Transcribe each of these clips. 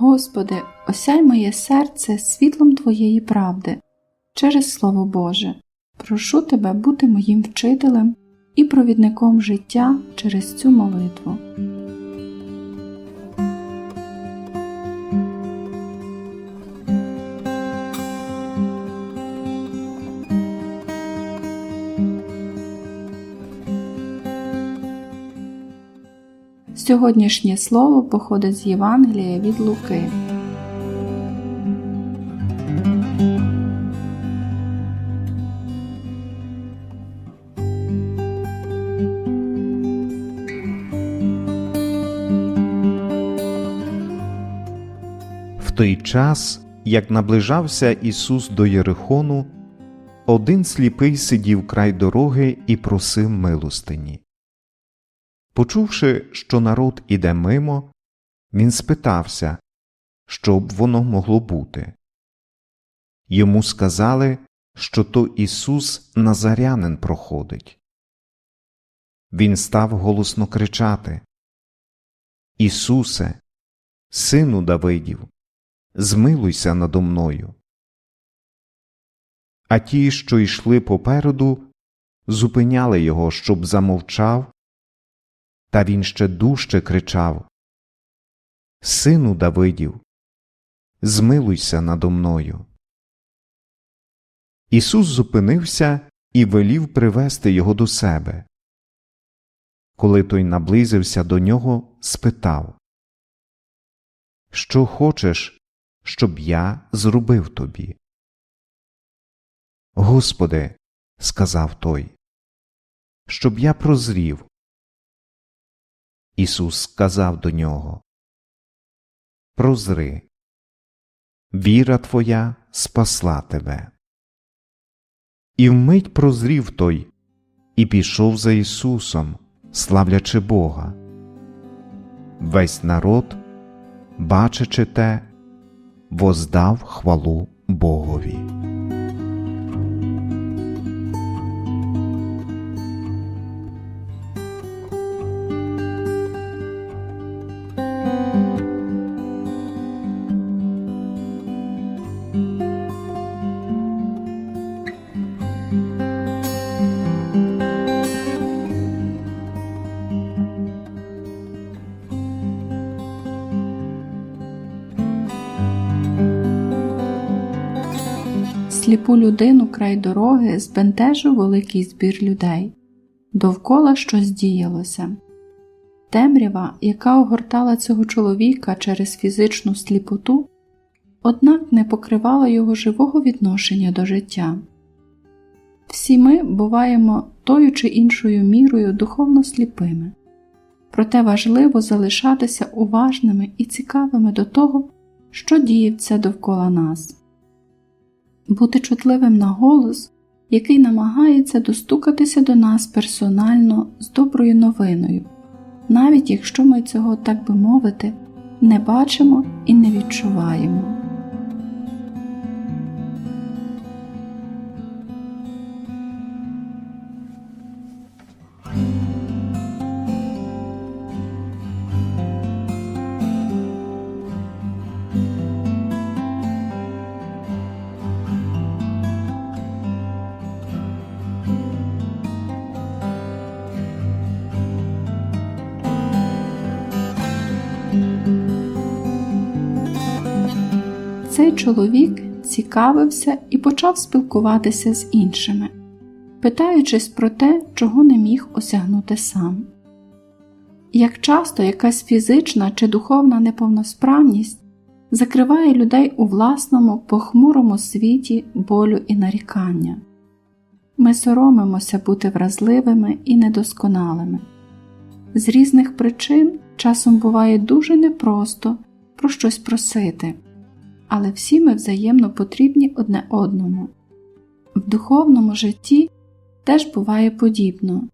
Господи, осяй моє серце світлом Твоєї правди через Слово Боже. Прошу Тебе бути моїм вчителем і провідником життя через цю молитву. Сьогоднішнє слово походить з Євангелія від Луки. В той час, як наближався Ісус до Єрихону, один сліпий сидів край дороги і просив милостині. Почувши, що народ іде мимо, він спитався, що б воно могло бути. Йому сказали, що то Ісус Назарянин проходить. Він став голосно кричати Ісусе, Сину Давидів, змилуйся надо мною. А ті, що йшли попереду, зупиняли його, щоб замовчав, та він ще дужче кричав Сину Давидів, змилуйся надо мною. Ісус зупинився і велів привести його до себе. Коли той наблизився до нього, спитав Що хочеш, щоб я зробив тобі? Господи, сказав той, щоб я прозрів. Ісус сказав до нього Прозри, віра твоя спасла тебе. І вмить прозрів той і пішов за Ісусом, славлячи Бога. Весь народ, бачачи те, воздав хвалу Богові. Сліпу людину край дороги збентежив великий збір людей. Довкола щось діялося. Темрява, яка огортала цього чоловіка через фізичну сліпоту, однак не покривала його живого відношення до життя. Всі ми буваємо тою чи іншою мірою духовно сліпими, проте важливо залишатися уважними і цікавими до того, що діється довкола нас бути чутливим на голос, який намагається достукатися до нас персонально з доброю новиною, навіть якщо ми цього, так би мовити, не бачимо і не відчуваємо. Цей чоловік цікавився і почав спілкуватися з іншими, питаючись про те, чого не міг осягнути сам. Як часто якась фізична чи духовна неповносправність закриває людей у власному похмурому світі болю і нарікання. Ми соромимося бути вразливими і недосконалими. З різних причин часом буває дуже непросто про щось просити але всі ми взаємно потрібні одне одному. В духовному житті теж буває подібно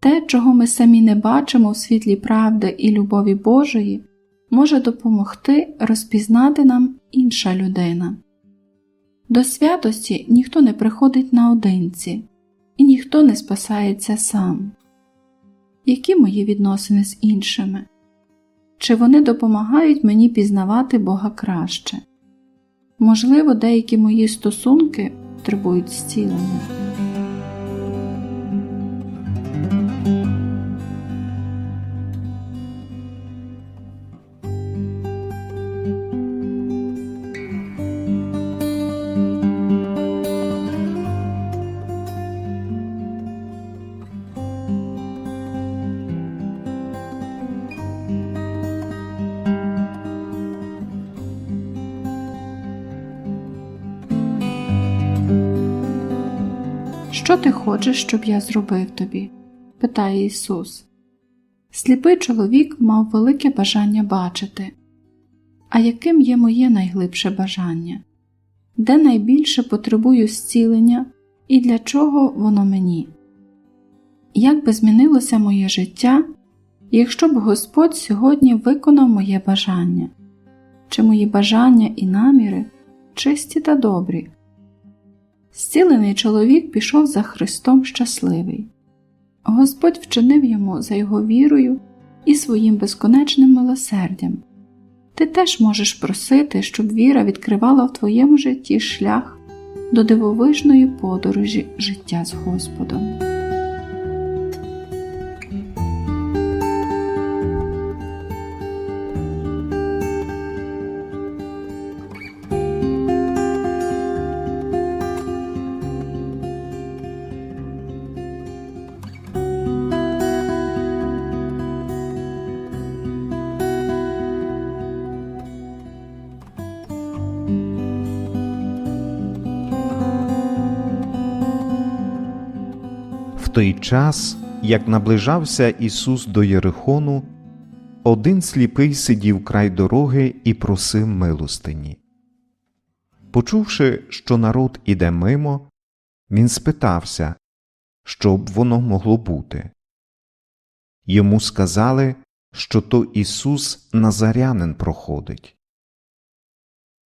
те, чого ми самі не бачимо в світлі правди і любові Божої, може допомогти розпізнати нам інша людина. До святості ніхто не приходить наодинці, і ніхто не спасається сам. Які мої відносини з іншими? чи вони допомагають мені пізнавати Бога краще. Можливо, деякі мої стосунки потребують зцілення. Що ти хочеш, щоб я зробив тобі? питає Ісус. Сліпий чоловік мав велике бажання бачити. А яким є моє найглибше бажання? Де найбільше потребую зцілення і для чого воно мені? Як би змінилося моє життя, якщо б Господь сьогодні виконав моє бажання? Чи мої бажання і наміри чисті та добрі? Зцілений чоловік пішов за Христом щасливий. Господь вчинив йому за його вірою і своїм безконечним милосердям. Ти теж можеш просити, щоб віра відкривала в твоєму житті шлях до дивовижної подорожі життя з Господом. Той час, як наближався Ісус до Єрихону, один сліпий сидів край дороги і просив милостині. Почувши, що народ іде мимо, він спитався, що б воно могло бути. Йому сказали, що то Ісус Назарянин проходить.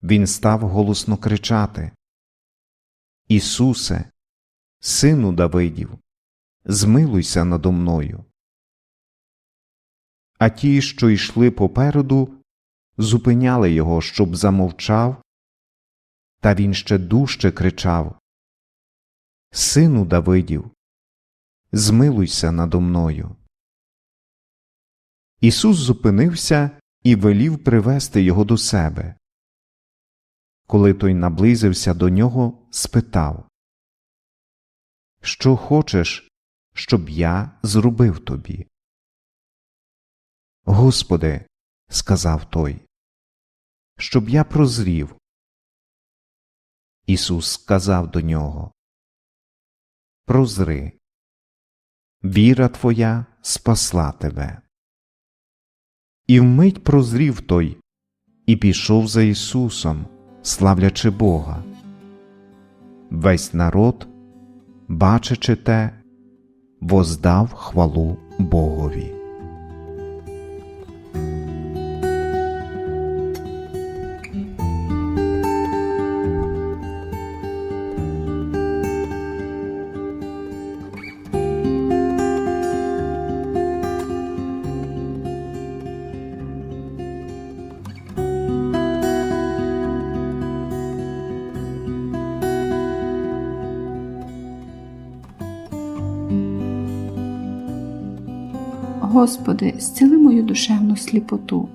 Він став голосно кричати Ісусе, Сину Давидів, змилуйся надо мною. А ті, що йшли попереду, зупиняли його, щоб замовчав, та він ще дужче кричав Сину Давидів, змилуйся надо мною. Ісус зупинився і велів привести його до себе. Коли той наблизився до нього, спитав Що хочеш, щоб я зробив тобі? Господи, сказав той, щоб я прозрів. Ісус сказав до нього Прозри, віра твоя спасла тебе. І вмить прозрів той, і пішов за Ісусом, славлячи Бога. Весь народ, бачачи те, воздав хвалу Богові. Господи, зціли мою душевну сліпоту,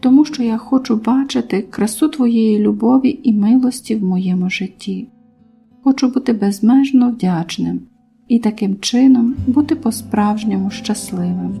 тому що я хочу бачити красу Твоєї любові і милості в моєму житті. Хочу бути безмежно вдячним і таким чином бути по-справжньому щасливим.